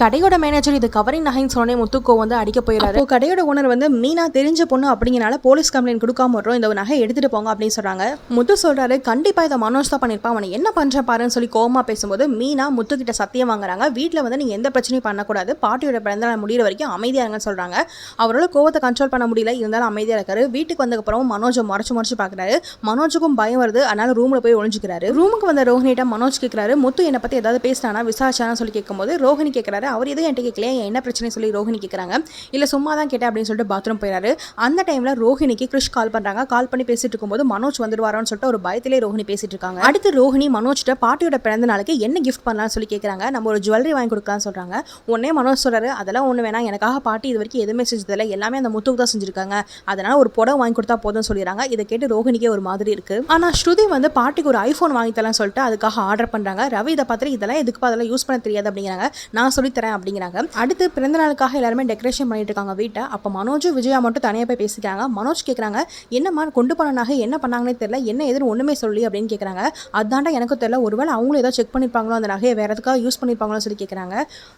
கடையோட மேனேஜர் இது கவரிங் நகைன்னு சொன்னே முத்துக்கோ வந்து அடிக்க போயிடாரு அப்போ கடையோட ஓனர் வந்து மீனா தெரிஞ்ச பொண்ணு அப்படிங்கனால போலீஸ் கம்ப்ளைண்ட் கொடுக்காம வரும் இந்த நகை எடுத்துட்டு போங்க அப்படின்னு சொல்றாங்க. முத்து சொல்றாரு கண்டிப்பா இதை மனோஜ் தான் பண்ணிருப்பான். அவனை என்ன பண்ற பாருன்னு சொல்லி கோமா பேசும்போது மீனா முத்து கிட்ட சத்தியம் வாங்குறாங்க. வீட்டில் வந்து நீங்க எந்த பிரச்சனையும் பண்ணக்கூடாது. பாட்டியோட பிறந்த நாள் முடியிற வரைக்கும் அமைதியா இருங்கன்னு சொல்றாங்க. அவரோட கோவத்தை கண்ட்ரோல் பண்ண முடியல. இருந்தாலும் அமைதியா இருக்காரு. வீட்டுக்கு வந்ததுக்கப்புறம் மனோஜை மறைச்சு மறைச்சு பாக்குறாரு. மனோஜுக்கும் பயம் வருது. அதனால ரூம்ல போய் ஒழிஞ்சுக்கிறாரு ரூமுக்கு வந்த ரோஹினிட்ட மனோஜ் கேட்கிறாரு முத்து என்னை பத்தி ஏதாவது பேசினானா விசாரிச்சானா சொல்லி கேட்கும்போது ரோஹினி கேட்கிறாரு அவர் எதுவும் என்கிட்ட கேட்கலையா என்ன பிரச்சனை சொல்லி ரோஹினி கேட்குறாங்க. இல்லை சும்மா தான் கேட்டேன் அப்படின்னு சொல்லிட்டு பாத்ரூம் போயிறாரு. அந்த டைமில் ரோஹினிக்கு கிருஷ் கால் பண்ணுறாங்க கால் பண்ணி பேசிட்டு இருக்கும்போது மனோஜ் வந்துடுவாரான்னு சொல்லிட்டு ஒரு பயத்திலே ரோஹினி பேசிட்டு இருக்காங்க. அடுத்து ரோஹினி மனோஜ்கிட்ட பாட்டியோட பிறந்த நாளுக்கு என்ன கிஃப்ட் பண்ணலாம்னு சொல்லி கேட்குறாங்க. நம்ம ஒரு ஜுவல்லரி வாங்கி கொடுக்கலாம்னு சொல்கிறாங்க உடனே மனோஜ் சொல்கிறாரு அதெல்லாம் ஒன்று வேணாம். எனக்காக பாட்டி இது வரைக்கும் எதுவுமே செஞ்சதில்லை. எல்லாமே அந்த முத்துக்கு தான் செஞ்சிருக்காங்க. அதனால ஒரு புடவை வாங்கி கொடுத்தா போதும்னு சொல்லிடுறாங்க. இதை கேட்டு ரோஹினிக்கே ஒரு மாதிரி இருக்கு. ஆனால் ஸ்ருதி வந்து பாட்டிக்கு ஒரு ஐஃபோன் வாங்கி தரலாம்னு சொல்லிட்டு அதுக்காக ஆர்டர் பண்ணுறாங்க ரவி இதை பார்த்துட்டு இதெல்லாம் எதுக்கு அதெல்லாம் யூஸ் பண்ண தெரியாது அப்படிங்கிறாங்க. நான் சொல்லி தரேன் அப்படிங்கிறாங்க. அடுத்து பிறந்த நாளுக்காக எல்லாருமே டெக்கரேஷன் பண்ணிட்டு இருக்காங்க வீட்டை. அப்போ மனோஜும் விஜயா மட்டும் தனியாக போய் பேசிக்கிறாங்க. மனோஜ் கேட்குறாங்க என்னம்மா கொண்டு போன நகை என்ன பண்ணாங்கன்னே தெரியல. என்ன எதுன்னு ஒன்றுமே சொல்லி அப்படின்னு கேட்குறாங்க அதாண்டா எனக்கும் தெரியல. ஒருவேளை அவங்களும் ஏதோ செக் பண்ணியிருப்பாங்களோ அந்த நகையை வேறு எதுக்காக யூஸ் பண்ணியிருப்பாங்களோ சொல்லி கேட்குறாங்க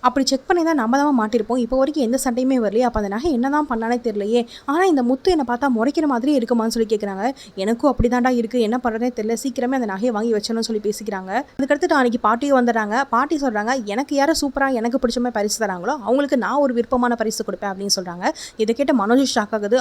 அப்படி செக் பண்ணி தான் நம்ம தான் மாட்டிருப்போம். இப்போ வரைக்கும் எந்த சண்டையுமே வரலையே. அப்போ அந்த நகை என்ன தான் பண்ணானே தெரியலையே. ஆனால் இந்த முத்து என்னை பார்த்தா முறைக்கிற மாதிரி இருக்குமான்னு சொல்லி கேட்குறாங்க எனக்கும் அப்படி தாண்டா இருக்குது என்ன பண்ணுறதே தெரியல. சீக்கிரமே அந்த நகையை வாங்கி வச்சணும்னு சொல்லி பேசிக்கிறாங்க. அதுக்கடுத்து அன்றைக்கி பாட்டியும் வந்துடுறாங்க. பாட்டி சொல்கிறாங்க எனக்கு யாரும் சூப்பராக எனக்கு பிடிச்ச மாதிரி பரிசு தராங்களோ அவங்களுக்கு நான் ஒரு விருப்பமான பரிசு கொடுப்பேன் அப்படின்னு சொல்கிறாங்க இதை கேட்ட மனோஜ் ஷாக் ஆகுது.